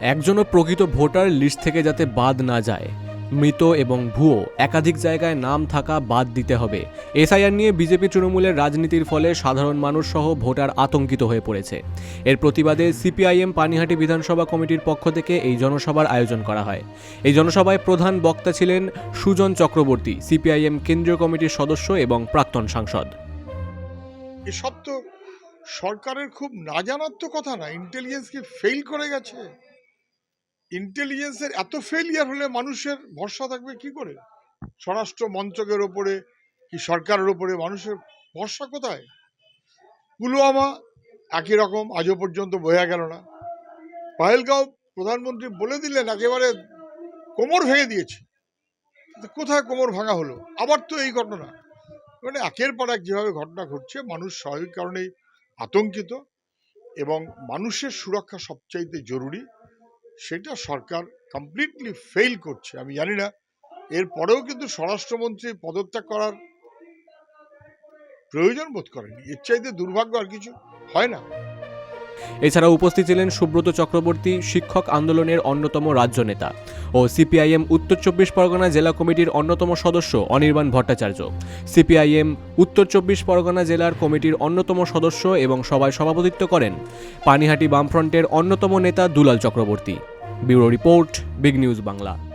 একজনও প্রকৃত voter list থেকে যাতে বাদ না যায়। মৃত এবং ভুয়ো, একাধিক জায়গায় নাম থাকা বাদ দিতে হবে। এসআইআর নিয়ে বিজেপি তৃণমূলের রাজনীতির ফলে সাধারণ মানুষ সহ ভোটার আতঙ্কিত হয়ে পড়েছে। এর প্রতিবাদে সিপিআইএম পানিহাটি বিধানসভা কমিটির পক্ষ থেকে এই জনসভার আয়োজন করা হয়। এই জনসভায় প্রধান বক্তা ছিলেন সুজন চক্রবর্তী, সিপিআইএম কেন্দ্রীয় কমিটির সদস্য এবং প্রাক্তন সাংসদ। এসব তো সরকারের খুব না জানার তো কথা না ইন্টেলিজেন্স কি ফেল করে গেছে? ইন্টেলিজেন্সের এত ফেলিয়ার হলে মানুষের ভরসা থাকবে কি করে? স্বরাষ্ট্র মন্ত্রকের ওপরে কি সরকারের ওপরে মানুষের ভরসা কোথায়? পুলওয়ামা একই রকম, আজও পর্যন্ত বোঝা গেল না। পাহেলগাঁও প্রধানমন্ত্রী বলে দিলেন, একেবারে কোমর ভেঙে দিয়েছে। কোথায় কোমর ভাঙা হলো? আবার তো এই ঘটনা। মানে একের পর এক যেভাবে ঘটনা ঘটছে, মানুষ স্বাভাবিক কারণেই আতঙ্কিত এবং মানুষের সুরক্ষা সবচাইতে জরুরি। সেটা সরকার কমপ্লিটলি ফেল করছে, আমি জানি না। এরপরেও কিন্তু স্বরাষ্ট্রমন্ত্রী পদত্যাগ করার প্রয়োজন বোধ করেনি এর চাইতে দুর্ভাগ্য আর কিছু হয় না। এছাড়া উপস্থিত ছিলেন সুব্রত চক্রবর্তী, শিক্ষক আন্দোলনের অন্যতম রাজ্য নেতা ও সিপিআইএম উত্তর চব্বিশ পরগনা জেলা কমিটির অন্যতম সদস্য অনির্বাণ ভট্টাচার্য। সিপিআইএম উত্তর চব্বিশ পরগনা জেলার কমিটির অন্যতম সদস্য এবং সভায় সভাপতিত্ব করেন পানিহাটি বামফ্রন্টের অন্যতম নেতা Dulal Chakraborty. Bureau report, big news Bangla.